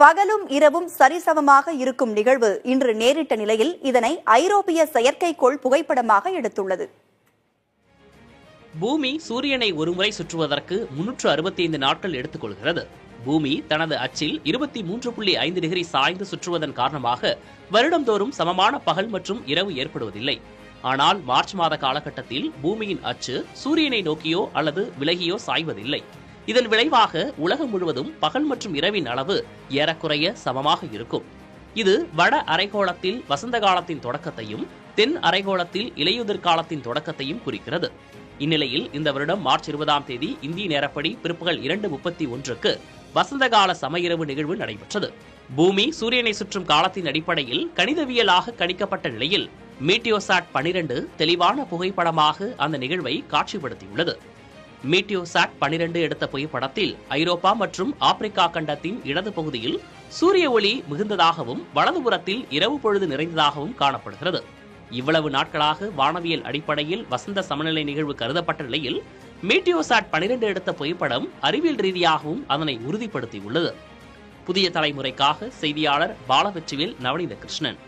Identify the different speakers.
Speaker 1: பகலும் இரவும் சரிசமமாக இருக்கும் நிகழ்வு இன்று நேரிட்ட நிலையில் இதனை ஐரோப்பிய செயற்கைக்கோள் புகைப்படமாக எடுத்துள்ளது.
Speaker 2: பூமி சூரியனை ஒருமுறை சுற்றுவதற்கு முன்னூற்று அறுபத்தி ஐந்து நாட்கள் எடுத்துக்கொள்கிறது. பூமி தனது அச்சில் இருபத்தி மூன்று புள்ளி ஐந்து டிகிரி சாய்ந்து சுற்றுவதன் காரணமாக வருடந்தோறும் சமமான பகல் மற்றும் இரவு ஏற்படுவதில்லை. ஆனால் மார்ச் மாத காலகட்டத்தில் பூமியின் அச்சு சூரியனை நோக்கியோ அல்லது விலகியோ சாய்வதில்லை. இதன் விளைவாக உலகம் முழுவதும் பகல் மற்றும் இரவின் அளவு ஏறக்குறைய சமமாக இருக்கும். இது வட அரைகோளத்தில் வசந்த காலத்தின் தொடக்கத்தையும் தென் அரைகோளத்தில் இலையுதிர் காலத்தின் தொடக்கத்தையும் குறிக்கிறது. இந்நிலையில் இந்த வருடம் மார்ச் இருபதாம் தேதி இந்திய நேரப்படி பிற்பகல் இரண்டு முப்பத்தி ஒன்றுக்கு வசந்த கால சமயிரவு நிகழ்வு நடைபெற்றது. பூமி சூரியனை சுற்றும் காலத்தின் அடிப்படையில் கணிதவியலாக கணிக்கப்பட்ட நிலையில் மீட்டியோசாட் 12 தெளிவான புகைப்படமாக அந்த நிகழ்வை காட்சிப்படுத்தியுள்ளது. மீட்டியோசாட் 12 எடுத்த புகைப்படத்தில் ஐரோப்பா மற்றும் ஆப்பிரிக்கா கண்டத்தின் இடது பகுதியில் சூரிய ஒளி மிகுந்ததாகவும் வலதுபுறத்தில் இரவு பொழுது நிறைந்ததாகவும் காணப்படுகிறது. இவ்வளவு நாட்களாக வானவியல் அடிப்படையில் வசந்த சமநிலை நிகழ்வு கருதப்பட்ட நிலையில் மீட்டியோசாட் 12 எடுத்த புகைப்படம் அறிவியல் ரீதியாகவும் அதனை உறுதிப்படுத்தியுள்ளது. புதிய தலைமுறைக்காக செய்தியாளர் பாலவெற்றிவேல் நவநீத கிருஷ்ணன்.